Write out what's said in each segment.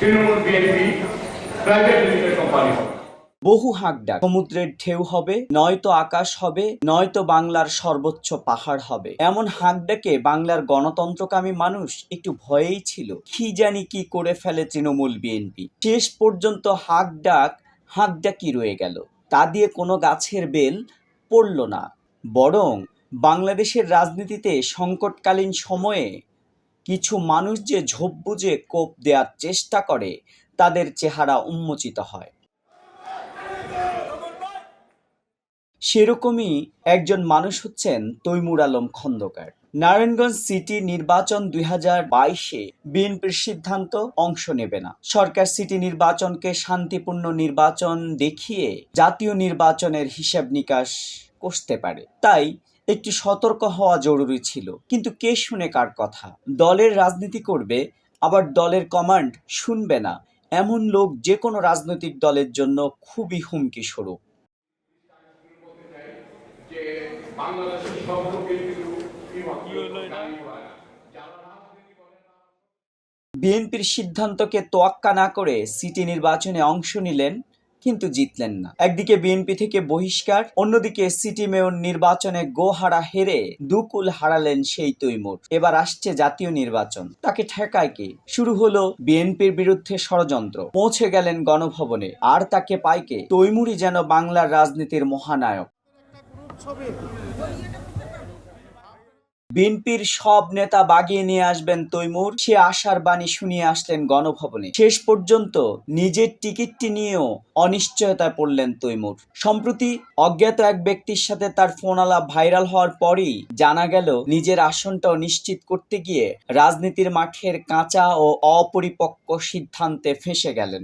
Trinamool BNP private limited company হবে। বহু হাঁকডাক সমুদ্রের ঢেউ হবে, নয়তো আকাশ হবে, নয়তো বাংলার সর্বোচ্চ পাহাড় হবে। এমন হাঁকডাকে বাংলার গণতন্ত্রকামী মানুষ একটু ভয়েই ছিল। কি জানি কি করে ফেলে তৃণমূল বিএনপি। শেষ পর্যন্ত হাঁকডাক হাঁকডাকি রয়ে গেল। তা দিয়ে কোনো গাছের বেল পড়ল না। বরং বাংলাদেশের রাজনীতিতে সংকটকালীন সময়ে কিছু মানুষ যে ঝোপ বুঝে কোপ দেওয়ার চেষ্টা করে, তাদের চেহারা উন্মোচিত হয়। সেরকমই একজন মানুষ হচ্ছেন তৈমুর আলম খন্দকার। নারায়ণগঞ্জ সিটি নির্বাচন দুই হাজার বাইশে বিএনপির সিদ্ধান্ত অংশ নেবে না। সরকার সিটি নির্বাচনকে শান্তিপূর্ণ নির্বাচন দেখিয়ে জাতীয় নির্বাচনের হিসাব নিকাশ করতে পারে। তাই একটু সতর্ক হওয়া জরুরি ছিল। কিন্তু কে শুনে কার কথা? দলের রাজনীতি করবে, আবার দলের কমান্ড শুনবে না। এমন লোক যে কোনো রাজনৈতিক দলের জন্য খুবই হুমকি স্বরূপ। বিএনপির সিদ্ধান্তকে তোয়াক্কা না করে সিটি নির্বাচনে অংশ নিলেন কিন্তু জিতলেন না। একদিকে বিএনপি থেকে বহিষ্কার, অন্যদিকে সিটি মেয়র নির্বাচনে গোহারা হেরে দুকুল হারালেন সেই তৈমুর। এবার আসছে জাতীয় নির্বাচন। তাকে ঠেকায় কে? শুরু হলো বিএনপির বিরুদ্ধে ষড়যন্ত্র। পৌঁছে গেলেন গণভবনে। আর তাকে পায় কে? তৈমুরই যেন বাংলার রাজনীতির মহানায়ক। বিএনপির সব নেতা বাগিয়ে নিয়ে আসবেন তৈমুর। সে আশার বাণী শুনিয়ে আসলেন গণভবনে। শেষ পর্যন্ত নিজের টিকিটটি নিয়েও অনিশ্চয়তায় পড়লেন তৈমুর। সম্প্রতি অজ্ঞাত এক ব্যক্তির সাথে তার ফোন আলাপ ভাইরাল হওয়ার পরেই জানা গেল, নিজের আসনটাও নিশ্চিত করতে গিয়ে রাজনীতির মাঠের কাঁচা ও অপরিপক্ক সিদ্ধান্তে ফেঁসে গেলেন।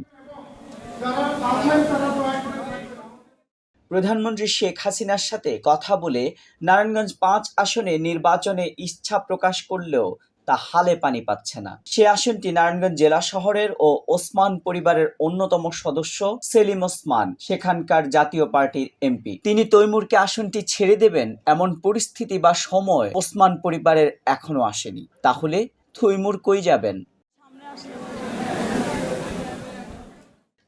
প্রধানমন্ত্রী শেখ হাসিনার সাথে কথা বলে নারায়ণগঞ্জ পাঁচ আসনে নির্বাচনে ইচ্ছা প্রকাশ করলেও তা হালে পানি পাচ্ছে না। সে আসনটি নারায়ণগঞ্জ জেলা শহরের ও ওসমান পরিবারের অন্যতম সদস্য সেলিম ওসমান, সেখানকার জাতীয় পার্টির এমপি। তিনি তৈমুরকে আসনটি ছেড়ে দেবেন এমন পরিস্থিতি বা সময় ওসমান পরিবারের এখনও আসেনি। তাহলে থৈমুর কই যাবেন?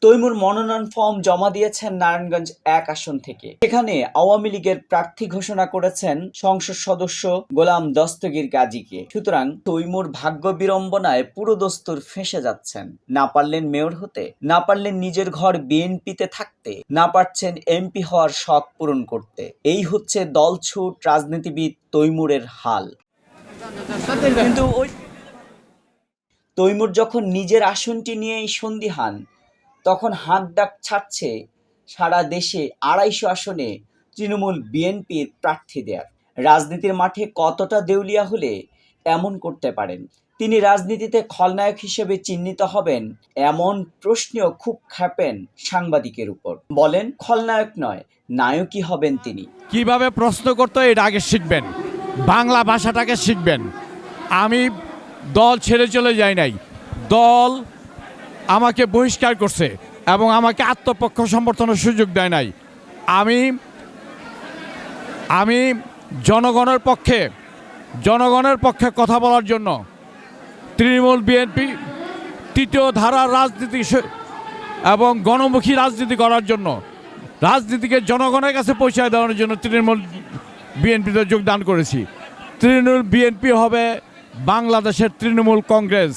তৈমুর মনোনয়ন ফর্ম জমা দিয়েছেন নারায়ণগঞ্জ এক আসন থেকে। সেখানে আওয়ামী লীগের প্রার্থী ঘোষণা করেছেন সংসদ সদস্য গোলাম দস্তগীর গাজীকে। সুতরাং তৈমুর ভাগ্য বিড়ম্বনায় পুরো দস্তুর ফেঁসে যাচ্ছেন। না পারলেন মেয়র হতে, না পারলেন নিজের ঘর বিএনপিতে থাকতে, না পারছেন এমপি হওয়ার শখ পূরণ করতে। এই হচ্ছে দলছুট রাজনীতিবিদ তৈমুরের হাল। কিন্তু ওই তৈমুর যখন নিজের আসনটি নিয়েই সন্দিহান তখন হাঁক ডাক ছাড়ছে সারা দেশে আড়াইশো আসনে তৃণমূল বিএনপির প্রার্থী দেয়ার রাজনীতির মাঠে কতটা দেউলিয়া হলে এমন করতে পারেন? তিনি রাজনীতিতে খলনায়ক হিসেবে চিহ্নিত হবেন এমন প্রশ্নেও খুব খাপেন সাংবাদিকের উপর। বলেন, খলনায়ক নয়, নায়কই হবেন তিনি। কীভাবে প্রশ্ন করতে এটা আগে শিখবেন। বাংলা ভাষাটাকে শিখবেন। আমি দল ছেড়ে চলে যাই নাই। দল আমাকে বহিষ্কার করছে এবং আমাকে আত্মপক্ষ সমর্থনের সুযোগ দেয় নাই। আমি আমি জনগণের পক্ষে জনগণের পক্ষে কথা বলার জন্য তৃণমূল বিএনপি তৃতীয় ধারার রাজনীতি এবং গণমুখী রাজনীতি করার জন্য, রাজনীতিকে জনগণের কাছে পৌঁছায় দেওয়ার জন্য তৃণমূল বিএনপিতে যোগদান করেছি। তৃণমূল বিএনপি হবে বাংলাদেশের তৃণমূল কংগ্রেস।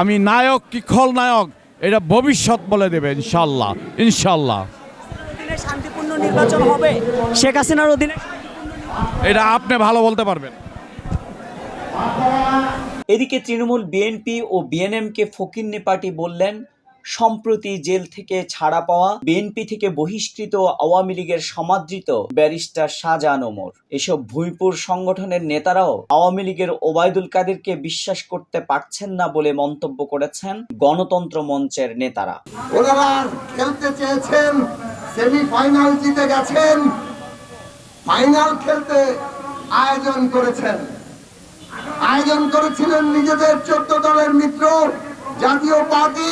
আমি নায়ক কি খলনায়ক এটা ভবিষ্যৎ বলে দেবে ইনশাল্লাহ ইনশাল্লাহ শান্তিপূর্ণ নির্বাচন হবে। শেখ হাসিনার অধীনে এটা আপনি ভালো বলতে পারবেন। এদিকে তৃণমূল বিএনপি ও বিএনএমকে ফকিন্নি পার্টি বললেন সম্প্রতি জেল থেকে ছাড়া পাওয়া বিএনপি থেকে বহিষ্কৃত আওয়ামী লীগের সমাদৃত ব্যারিস্টার শাহজাহান ওমর। এসব ভুইপুর সংগঠনের নেতারাও আওয়ামী লীগের ওবায়দুল কাদেরকে বিশ্বাস করতে পারছেন না বলে মন্তব্য করেছেন গণতন্ত্র মঞ্চের নেতারা। খেলতে চেয়েছেন, সেমিফাইনাল জিতে গেছেন, ফাইনাল খেলতে আয়োজন করেছেন। আয়োজন করেছিলেন নিজেদের চোদ্দ দলের মিত্র, জাতীয় পার্টি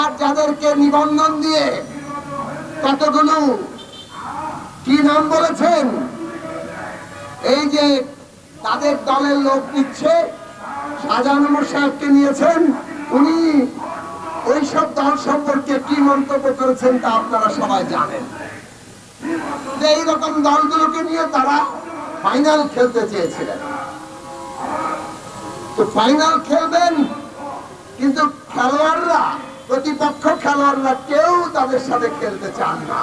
আর যাদেরকে নিবন্ধন দিয়ে কতগুলো কি নাম বলেছেন? এই যে তাদের দলের লোক নিচ্ছে শাহজাহান সাহেবকে নিয়েছেন, উনি ওইসব দল সম্পর্কে কি মন্তব্য করেছেন তা আপনারা সবাই জানেন। যে এইরকম দলগুলোকে নিয়ে তারা ফাইনাল খেলতে চেয়েছিলেন। তো ফাইনাল খেলবেন কিন্তু খেলোয়াড়রা প্রতিপক্ষ খেলোয়াড়রা কেউ তাদের সাথে খেলতে চান না।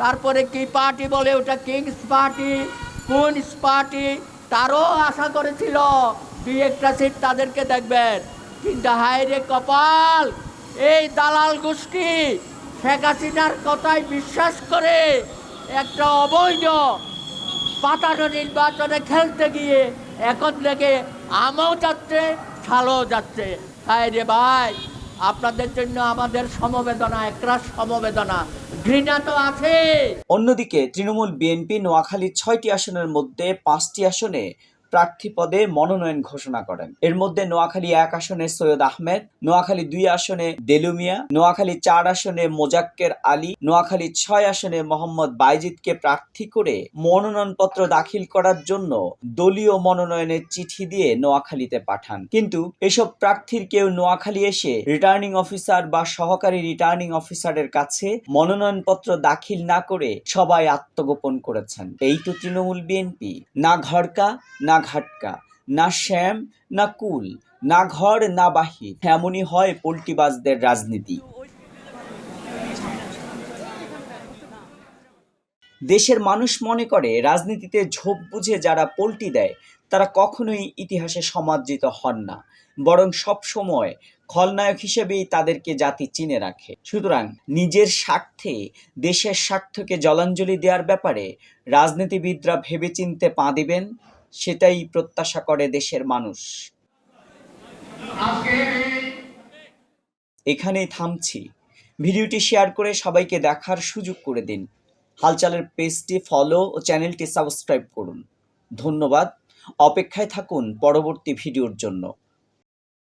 তারপরে কি পার্টি বলে ওটা কিংস পার্টি, কুইন্স পার্টি, তারও আশা করেছিল। দুই একটা সিট তাদেরকে দেখবেন। কিন্তু হায় রে কপাল, এই দালাল গোষ্ঠী, শেখ হাসিনার কথায় বিশ্বাস করে একটা অবৈধ পাতানো নির্বাচনে খেলতে গিয়ে এখন থেকে আমও যাচ্ছে, ছালও যাচ্ছে। হায় রে ভাই। আপনাদের জন্য আমাদের সমবেদনা একরাশ সমবেদনা। ঘৃণা তো আছে। অন্যদিকে তৃণমূল বিএনপি নোয়াখালীর ছয়টি আসনের মধ্যে পাঁচটি আসনে প্রার্থী পদে মনোনয়ন ঘোষণা করেন। এর মধ্যে নোয়াখালী এক আসনে সৈয়দ আহমেদ, নোয়াখালী দুই আসনে দেলুমিয়া নোয়াখালী চার আসনে মোজাক্কের আলী, নোয়াখালী ছয় আসনে মোহাম্মদ বাইজিদকে প্রার্থী করে মনোনয়নপত্র দাখিল করার জন্য দলীয় মনোনয়নের চিঠি দিয়ে নোয়াখালীতে পাঠান। কিন্তু এসব প্রার্থীর কেউ নোয়াখালী এসে রিটার্নিং অফিসার বা সহকারী রিটার্নিং অফিসারের কাছে মনোনয়নপত্র দাখিল না করে সবাই আত্মগোপন করেছেন। এই তো তৃণমূল বিএনপি। না ঘরকা, না ঘাটকা, না শ্যাম, না কুল, না ঘর, না বাহির। এমনই হয় পোল্টিবাজদের রাজনীতি। দেশের মানুষ মনে করে, রাজনীতিতে ঝোপ বুঝে যারা পোল্টি দেয়, তারা কখনোই ইতিহাসে সমাদৃত হন না। বরং সব সময় খলনায়ক হিসেবেই তাদেরকে জাতি চিনে রাখে। সুতরাং নিজের স্বার্থে, দেশের স্বার্থকে জলাঞ্জলি দেওয়ার ব্যাপারে রাজনীতিবিদরা ভেবেচিন্তে পা দিবেন। সেটাই প্রত্যাশা করে দেশের মানুষ। এখানেই থামছি। ভিডিওটি শেয়ার করে সবাইকে দেখার সুযোগ করে দিন। হালচালের পেজটি ফলো ও চ্যানেলটি সাবস্ক্রাইব করুন। ধন্যবাদ। অপেক্ষায় থাকুন পরবর্তী ভিডিওর জন্য।